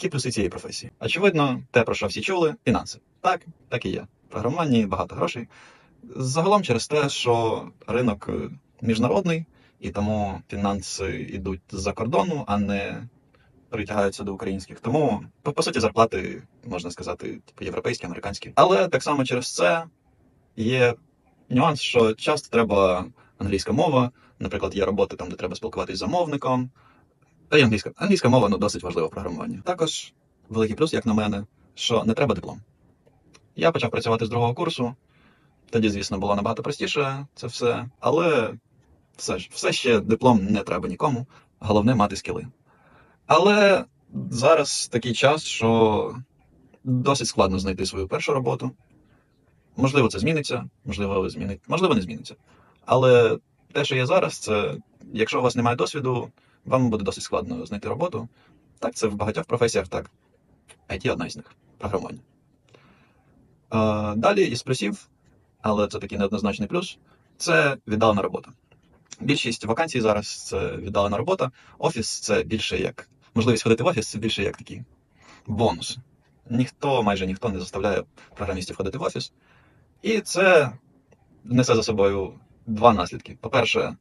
Які плюси цієї професії? Очевидно, те, про що всі чули, фінанси. Так, так і є. В програмуванні багато грошей. Загалом через те, що ринок е, міжнародний, і тому фінанси йдуть з-за кордону, а не притягаються до українських. Тому, по, по суті, зарплати, можна сказати, типу, європейські, американські. Але так само через це є нюанс, що часто треба англійська мова. Наприклад, є роботи там, де треба спілкуватися з замовником. Та й англійська. Англійська мова ну, досить важлива в програмуванні. Також великий плюс, як на мене, що не треба диплом. Я почав працювати з другого курсу. Тоді, звісно, було набагато простіше це все, але все все ще диплом не треба нікому. Головне мати скіли. Але зараз такий час, що досить складно знайти свою першу роботу. Можливо, це зміниться, можливо, змінить, можливо, не зміниться. Але те, що є зараз, це якщо у вас немає досвіду, вам буде досить складно знайти роботу. Так, це в багатьох професіях, так. IT одна із них програмування. Е, далі із плюсів, але це такий неоднозначний плюс, це віддалена робота. Більшість вакансій зараз це віддалена робота. Офіс це більше як можливість ходити в офіс, це більше як такий бонус. Ніхто, майже ніхто не заставляє програмістів ходити в офіс. І це несе за собою два наслідки. По-перше,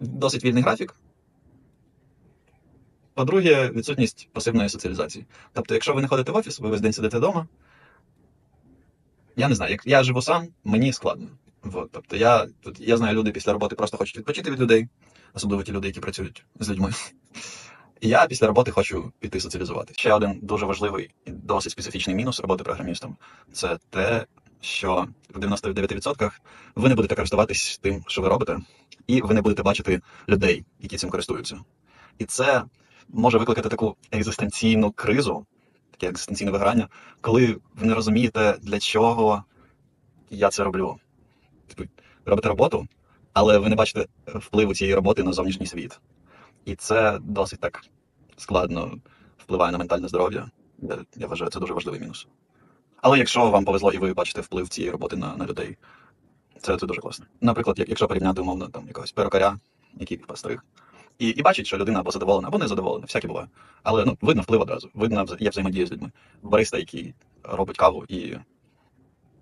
досить вільний графік. По-друге, відсутність пасивної соціалізації. Тобто, якщо ви не ходите в офіс, ви весь день сидите вдома. Я не знаю, як я живу сам, мені складно. Вот. Тобто я, тут, я знаю, люди після роботи просто хочуть відпочити від людей, особливо ті люди, які працюють з людьми. І я після роботи хочу піти соціалізувати. Ще один дуже важливий і досить специфічний мінус роботи програмістом це те, що в 99% ви не будете користуватись тим, що ви робите, і ви не будете бачити людей, які цим користуються. І це може викликати таку екзистенційну кризу, таке екзистенційне виграння, коли ви не розумієте, для чого я це роблю. Типу, робите роботу, але ви не бачите впливу цієї роботи на зовнішній світ. І це досить так складно впливає на ментальне здоров'я. Я, я вважаю, це дуже важливий мінус. Але якщо вам повезло і ви бачите вплив цієї роботи на, на людей, це, це дуже класно. Наприклад, як, якщо порівняти умовно там якогось перукаря, який постриг, і, і бачить, що людина або задоволена, або не задоволена, всяке буває. Але ну, видно вплив одразу, видно вза- є взаємодія з людьми. Бариста, який робить каву, і,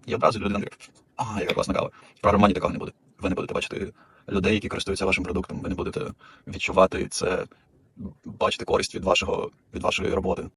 і одразу людина така, а, яка класна кава. В програмуванні такого не буде. Ви не будете бачити людей, які користуються вашим продуктом, ви не будете відчувати це, бачити користь від вашого від вашої роботи.